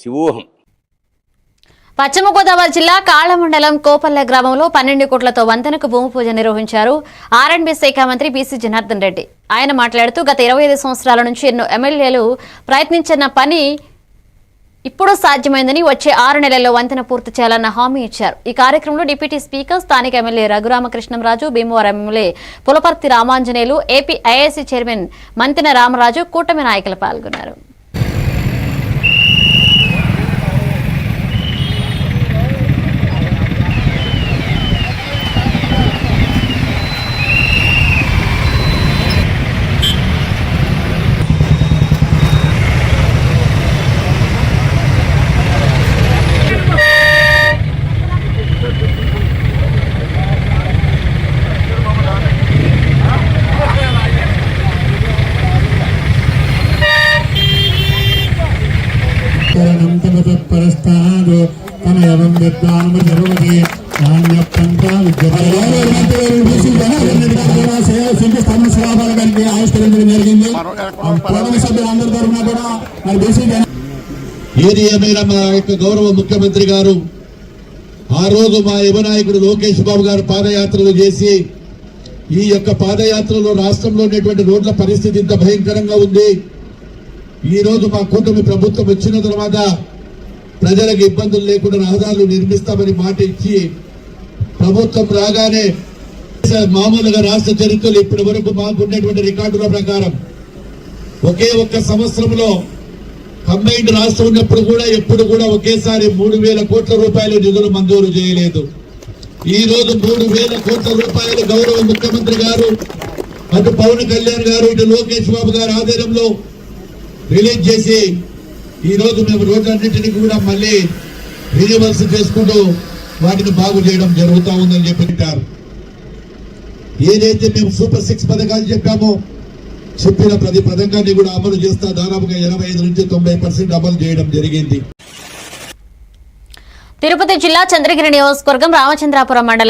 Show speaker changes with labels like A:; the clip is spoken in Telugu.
A: శివోహం.
B: పశ్చిమ గోదావరి జిల్లా కాళ్ళమండలం కోపల్ల గ్రామంలో పన్నెండు కోట్లతో వంతెనకు భూమి పూజ నిర్వహించారు ఆర్ఎండ్బి శాఖ మంత్రి బీసీ జనార్దన్ రెడ్డి. ఆయన మాట్లాడుతూ గత ఇరవై ఐదు సంవత్సరాల నుంచి ఎన్నో ఎమ్మెల్యేలు ప్రయత్నించిన పని ఇప్పుడు సాధ్యమైందని వచ్చే ఆరు నెలల్లో వంతెన పూర్తి చేయాలన్న హామీ ఇచ్చారు. ఈ కార్యక్రమంలో డిప్యూటీ స్పీకర్ స్థానిక MLA Raghuramakrishnamraju Bhimavaram MLA Pulaparthi Ramanjaneyulu AP IIC chairman Mantena Ramaraju కూటమి నాయకులు పాల్గొన్నారు.
C: తత్పరస్తాదో తమ ఎవం విద్వానుమతి నాణ్యప్పంత ఆవిష్కరించడం జరిగింది? కుటుంబ సభ్యులందరి తరఫున కూడా మరి బీసీ జన
D: ఏది ఏమైనా మా యొక్క గౌరవ ముఖ్యమంత్రి గారు ఆ రోజు మా యువ నాయకుడు లోకేష్ బాబు గారు పాదయాత్రలు చేసి ఈ యొక్క పాదయాత్రలో రాష్ట్రంలో ఉన్నటువంటి రోడ్ల పరిస్థితి ఇంత భయంకరంగా ఉంది. ఈ రోజు మా కూటమి ప్రభుత్వం వచ్చిన తర్వాత ప్రజలకు ఇబ్బందులు లేకుండా రహదారులు నిర్మిస్తామని మాట ఇచ్చి ప్రభుత్వం రాగానే మామూలుగా రాష్ట్ర చరిత్రలు ఇప్పటి వరకు మాకు రికార్డుల ప్రకారం ఒకే ఒక్క సంవత్సరంలో కంబైన్డ్ రాష్ట్రం ఉన్నప్పుడు కూడా ఎప్పుడు కూడా ఒకేసారి మూడు వేల కోట్ల రూపాయలు నిధులు మంజూరు చేయలేదు. ఈ రోజు మూడు వేల కోట్ల రూపాయలు గౌరవ ముఖ్యమంత్రి గారు అటు పవన్ కళ్యాణ్ గారు ఇటు లోకేష్ బాబు గారు ఆధ్వర్యంలో రిలీజ్ చేసి ఈ రోజు మేము రోడ్లన్నింటినీ కూడా మళ్ళీ రినివల్స్ చేసుకుంటూ వాటిని బాగు చేయడం జరుగుతూ ఉందని చెప్పారు ఏదైతే మేము సూపర్ సిక్స్ పథకాలు చెప్పామో చెప్పిన ప్రతి పథకాన్ని కూడా అమలు చేస్తా దాదాపుగా ఎనభై ఐదు నుంచి తొంభై పర్సెంట్ అమలు చేయడం జరిగింది.
B: తిరుపతి జిల్లా చంద్రగిరి నియోజకవర్గం రామచంద్రాపురం మండలం